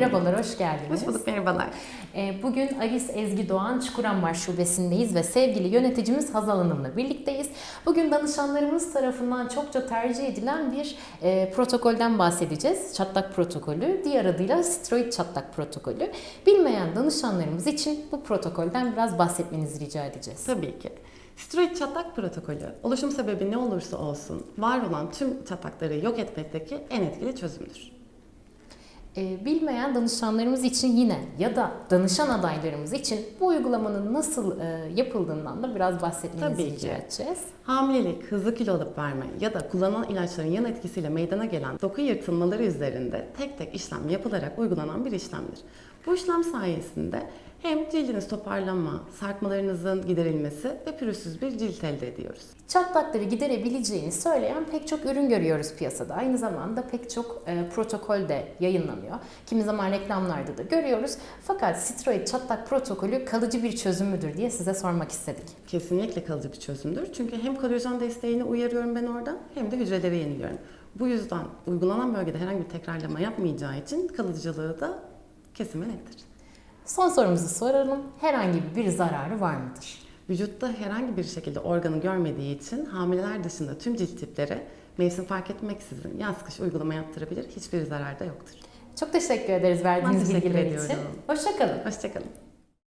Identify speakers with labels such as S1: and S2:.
S1: Merhabalar, hoş geldiniz.
S2: Hoş bulduk, merhabalar.
S1: Ee, Bugün Alice Ezgi Doğan Çukurambar Şubesi'ndeyiz ve sevgili yöneticimiz Hazal Hanım'la birlikteyiz. Bugün danışanlarımız tarafından çokça tercih edilen bir e, protokolden bahsedeceğiz. Çatlak protokolü, diğer adıyla steroid çatlak protokolü. Bilmeyen danışanlarımız için bu protokolden biraz bahsetmenizi rica edeceğiz.
S2: Tabii ki. Steroid çatlak protokolü, oluşum sebebi ne olursa olsun var olan tüm çatlakları yok etmekteki en etkili çözümdür.
S1: Ee, Bilmeyen danışanlarımız için yine ya da danışan adaylarımız için bu uygulamanın nasıl e, yapıldığından da biraz bahsetmenizi
S2: Tabii
S1: rica edeceğiz.
S2: Hamilelik, hızlı kilo alıp verme ya da kullanılan ilaçların yan etkisiyle meydana gelen doku yırtılmaları üzerinde tek tek işlem yapılarak uygulanan bir işlemdir. Bu işlem sayesinde hem cildiniz toparlanma, sarkmalarınızın giderilmesi ve pürüzsüz bir cilt elde ediyoruz.
S1: Çatlakları giderebileceğini söyleyen pek çok ürün görüyoruz piyasada. Aynı zamanda pek çok e, protokol de yayınlanıyor. Kimi zaman reklamlarda da görüyoruz. Fakat steroid çatlak protokolü kalıcı bir çözüm müdür diye size sormak istedik.
S2: Kesinlikle kalıcı bir çözümdür. Çünkü hem kolajen desteğini uyarıyorum ben orada hem de hücreleri yeniliyorum. Bu yüzden uygulanan bölgede herhangi bir tekrarlama yapmayacağı için kalıcılığı da kesin ve nettir.
S1: Son sorumuzu soralım. Herhangi bir zararı var mıdır?
S2: Vücutta herhangi bir şekilde organı görmediği için hamileler dışında tüm cilt tipleri mevsim fark etmeksizin yaz kış uygulama yaptırabilir. Hiçbir zararı da yoktur.
S1: Çok teşekkür ederiz verdiğiniz
S2: Ben teşekkür
S1: bilgiler için.
S2: ediyorum.
S1: Hoşçakalın.
S2: Hoşçakalın.